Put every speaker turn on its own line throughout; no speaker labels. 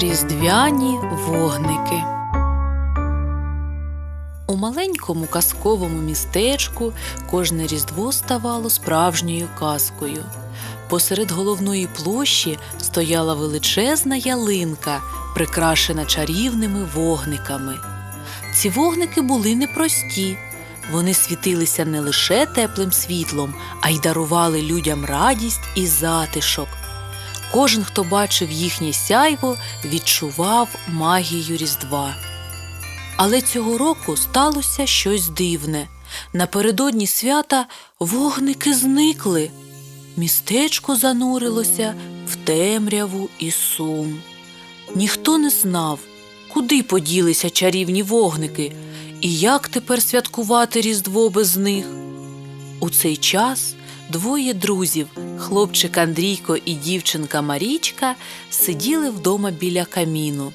Різдвяні вогники. У маленькому казковому містечку кожне різдво ставало справжньою казкою. Посеред головної площі стояла величезна ялинка, прикрашена чарівними вогниками. Ці вогники були непрості. Вони світилися не лише теплим світлом, а й дарували людям радість і затишок. Кожен, хто бачив їхнє сяйво, відчував магію Різдва. Але цього року сталося щось дивне. Напередодні свята вогники зникли. Містечко занурилося в темряву і сум. Ніхто не знав, куди поділися чарівні вогники і як тепер святкувати Різдво без них. У цей час двоє друзів, хлопчик Андрійко і дівчинка Марічка, сиділи вдома біля каміну.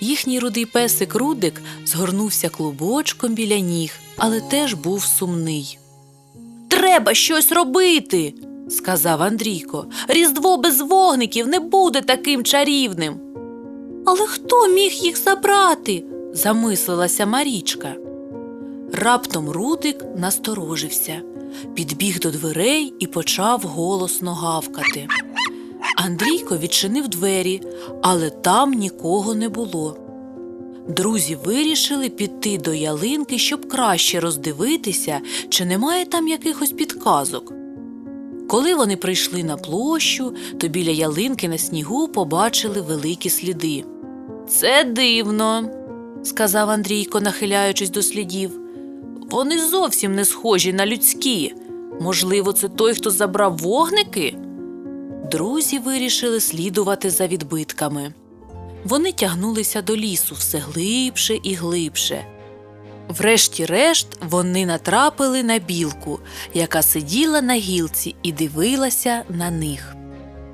Їхній рудий песик Рудик згорнувся клубочком біля ніг, але теж був сумний. Треба щось робити, сказав Андрійко. Різдво без вогників не буде таким чарівним. Але хто міг їх забрати? замислилася Марічка. Раптом Рудик насторожився, підбіг до дверей і почав голосно гавкати. Андрійко відчинив двері, але там нікого не було. Друзі вирішили піти до ялинки, щоб краще роздивитися, чи немає там якихось підказок. Коли вони прийшли на площу, то біля ялинки на снігу побачили великі сліди. Це дивно, сказав Андрійко, нахиляючись до слідів. Вони зовсім не схожі на людські. Можливо, це той, хто забрав вогники? Друзі вирішили слідувати за відбитками. Вони тягнулися до лісу все глибше і глибше. Врешті-решт вони натрапили на білку, яка сиділа на гілці і дивилася на них.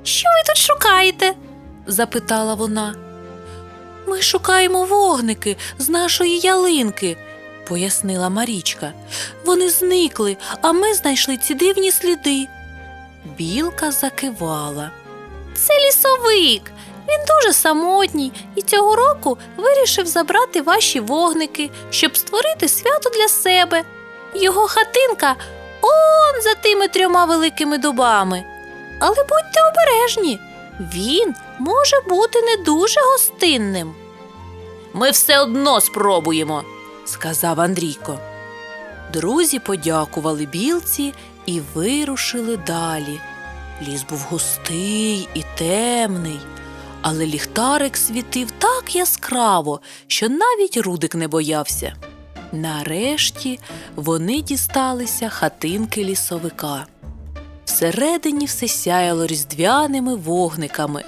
Що ви тут шукаєте? запитала вона. Ми шукаємо вогники з нашої ялинки, пояснила Марічка. Вони зникли, а ми знайшли ці дивні сліди. Білка закивала. Це лісовик. Він дуже самотній і цього року вирішив забрати ваші вогники, щоб створити свято для себе. Його хатинка он за тими трьома великими дубами. Але будьте обережні, він може бути не дуже гостинним. Ми все одно спробуємо, сказав Андрійко. Друзі подякували білці і вирушили далі. Ліс був густий і темний, але ліхтарик світив так яскраво, що навіть Рудик не боявся. Нарешті вони дісталися хатинки лісовика. Всередині все сяяло різдвяними вогниками,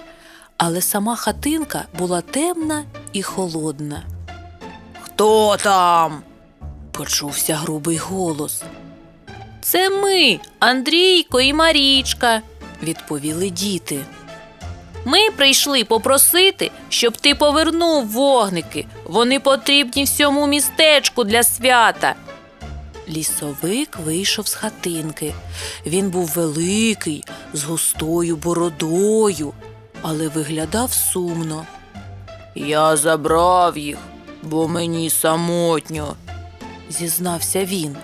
але сама хатинка була темна і холодна. Хто там? почувся грубий голос. Це ми, Андрійко і Марічка, відповіли діти. Ми прийшли попросити, щоб ти повернув вогники. Вони потрібні всьому містечку для свята. Лісовик вийшов з хатинки. Він був великий, з густою бородою, але виглядав сумно. Я забрав їх, бо мені самотньо, зізнався він.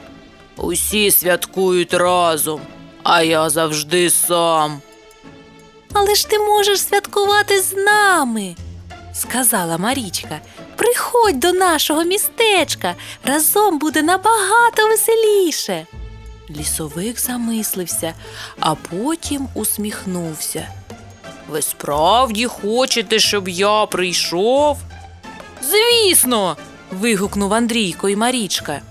Усі святкують разом, а я завжди сам. Але ж ти можеш святкувати з нами, сказала Марічка. Приходь до нашого містечка, разом буде набагато веселіше. Лісовик замислився, а потім усміхнувся. Ви справді хочете, щоб я прийшов? Звісно. вигукнув Андрійко і Марічка.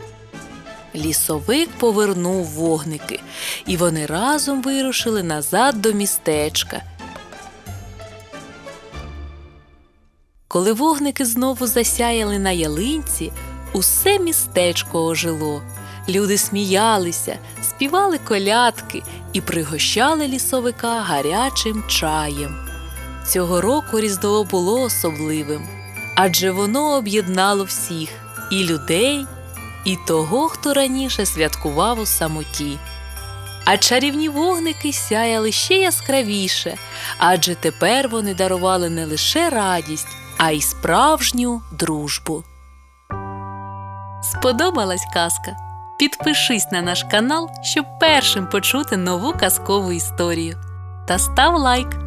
Лісовик повернув вогники, і вони разом вирушили назад до містечка. Коли вогники знову засяяли на ялинці, усе містечко ожило. Люди сміялися, співали колядки і пригощали лісовика гарячим чаєм. Цього року Різдво було особливим, адже воно об'єднало всіх і людей, і того, хто раніше святкував у самоті. А чарівні вогники сяяли ще яскравіше, адже тепер вони дарували не лише радість, а й справжню дружбу. Сподобалась казка? Підпишись на наш канал, щоб першим почути нову казкову історію. Та став лайк.